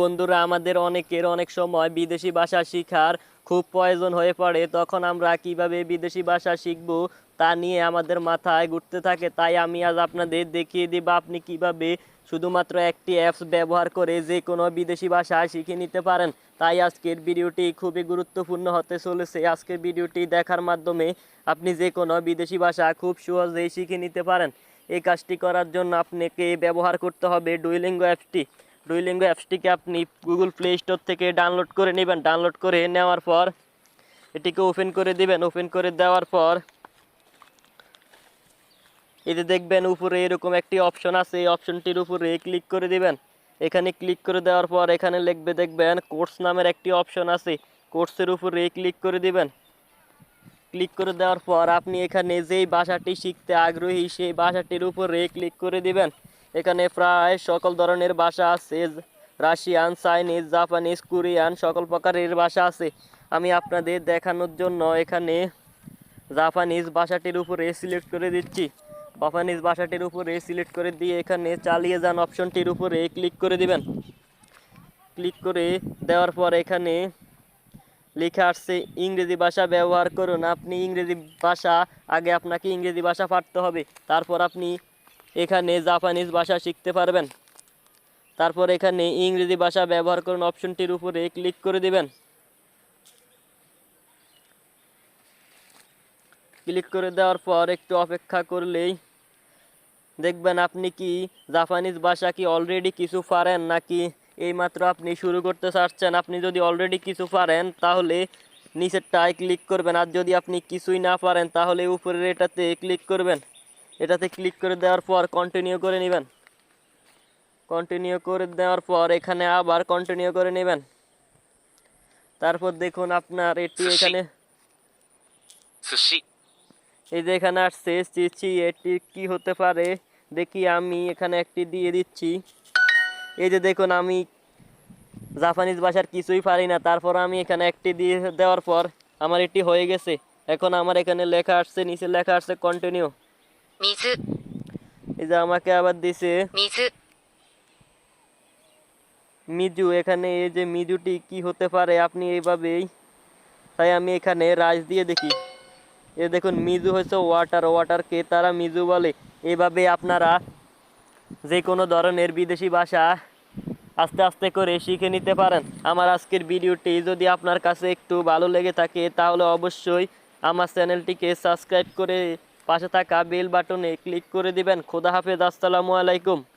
বন্ধুরা, আমাদের অনেকের অনেক সময় বিদেশি ভাষা শিখার খুব প্রয়োজন হয়ে পড়ে। তখন আমরা কীভাবে বিদেশি ভাষা শিখব তা নিয়ে আমাদের মাথায় ঘুরতে থাকে। তাই আমি আজ আপনাদের দেখিয়ে দিব আপনি কীভাবে শুধুমাত্র একটি অ্যাপস ব্যবহার করে যে কোনো বিদেশি ভাষা শিখে নিতে পারেন। তাই আজকের ভিডিওটি খুবই গুরুত্বপূর্ণ হতে চলেছে। আজকের ভিডিওটি দেখার মাধ্যমে আপনি যে কোনো বিদেশি ভাষা খুব সহজেই শিখে নিতে পারেন। এই কাজটি করার জন্য আপনাকে ব্যবহার করতে হবে ডুইলিঙ্গো অ্যাপসটি ডুইলিঙ্গো অ্যাপসটিকে আপনি গুগল প্লে স্টোর থেকে ডাউনলোড করে নেবেন। ডাউনলোড করে নেওয়ার পর এটিকে ওপেন করে দিবেন। ওপেন করে দেওয়ার পর এতে দেখবেন উপরে এরকম একটি অপশন আছে। এই অপশনটির উপরে ক্লিক করে দিবেন। এখানে ক্লিক করে দেওয়ার পর এখানে লিখবে দেখবেন কোর্স নামের একটি অপশন আছে। কোর্সের উপরে ক্লিক করে দিবেন। ক্লিক করে দেওয়ার পর আপনি এখানে যেই ভাষাটি শিখতে আগ্রহী সেই ভাষাটির উপরে ক্লিক করে দিবেন। এখানে প্রায় সকল ধরনের ভাষা আছে, রাশিয়ান, চাইনিজ, জাপানিজ, কোরিয়ান, সকল প্রকারের ভাষা আছে। আমি আপনাদের দেখানোর জন্য এখানে জাপানিজ ভাষাটির উপরে সিলেক্ট করে দিচ্ছি। জাপানিজ ভাষাটির উপরে সিলেক্ট করে দিয়ে এখানে চালিয়ে যান অপশনটির উপরে ক্লিক করে দিবেন। ক্লিক করে দেওয়ার পর এখানে লেখা আসছে ইংরেজি ভাষা ব্যবহার করুন। আপনি ইংরেজি ভাষা, আগে আপনাকে ইংরেজি ভাষা পারতে হবে। তারপর আপনি এখানে জাপানিজ ভাষা শিখতে পারবেন। তারপর এখানে ইংরেজি ভাষা ব্যবহার করুন, অপশনটির উপরে ক্লিক করে দিবেন। ক্লিক করে দেওয়ার পর একটু অপেক্ষা করলেই দেখবেন আপনি কি জাপানিজ ভাষা কি অলরেডি কিছু পারেন নাকি এইমাত্র আপনি শুরু করতে চাচ্ছেন? আপনি যদি অলরেডি কিছু পারেন, তাহলে নিচেরটায় ক্লিক করবেন। আর যদি আপনি কিছুই না পারেন, তাহলে উপরের এটাতে ক্লিক করবেন। এটাতে ক্লিক করে দেওয়ার পর কন্টিনিউ করে নেবেন। কন্টিনিউ করে দেওয়ার পর এখানে আবার কন্টিনিউ করে নেবেন। তারপর দেখুন আপনার এটি এখানে এই যে এখানে আসছে চিচি এটি কি হতে পারে? দেখি আমি এখানে একটি দিয়ে দিচ্ছি। এই যে দেখুন আমি জাপানিজ ভাষার কিছুই পারি না। তারপর আমি এখানে একটি দিয়ে দেওয়ার পর আমার এটি হয়ে গেছে। এখন আমার এখানে লেখা আসছে নিচে লেখা আসছে কন্টিনিউ 水。যে আমাকে আবার দিছে। 水。মিজু এখানে এই যে মিজুটি কি হতে পারে আপনি এইভাবেই। তাই আমি এখানে রাইস দিয়ে দেখি। এ দেখুন মিজু হচ্ছে ওয়াটার ওয়াটারকে তারা মিজু বলে। এইভাবে আপনারা যে কোনো ধরনের বিদেশি ভাষা আস্তে আস্তে করে শিখে নিতে পারেন। আমার আজকের ভিডিওটি যদি আপনার কাছে একটু ভালো লেগে থাকে তাহলে অবশ্যই আমার চ্যানেলটিকে সাবস্ক্রাইব করে পাশে থাকা বেল বাটনে ক্লিক করে দিবেন। খোদা হাফেজ আসসালামু আলাইকুম।